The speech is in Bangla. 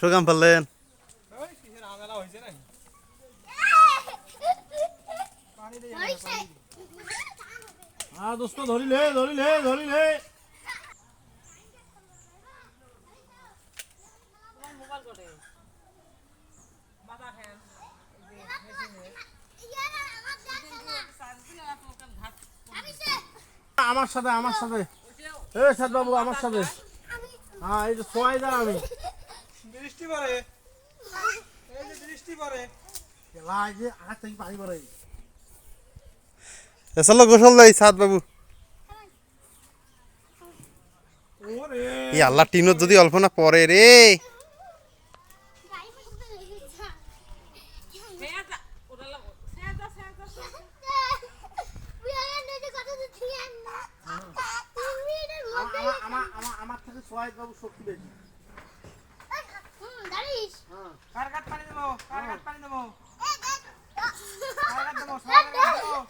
সুগাম ফেললেন হ্যাঁ দোস্ত, ধরিলে ধরিলে ধরিলে। আমার সাথে আমার সাথে। এ সাদ বাবু আমার সাথে। হ্যাঁ এই যে সোয়াই দা আমি। বৃষ্টি পড়ে। এই যে বৃষ্টি পড়ে। খেলা এই যে আঘাত পানি পড়ে। চলো গোসল দেয় সাদ বাবু। এই আল্লাহ টিনত যদি অল্প না পরে রে। আমার আমার আমার আমার থেকে সোয়াই বাবু শক্তি বেশি। কার গাত পানি দেবো কার গাত পানি দেবো কার গাত দেবো সবার গাত দেবো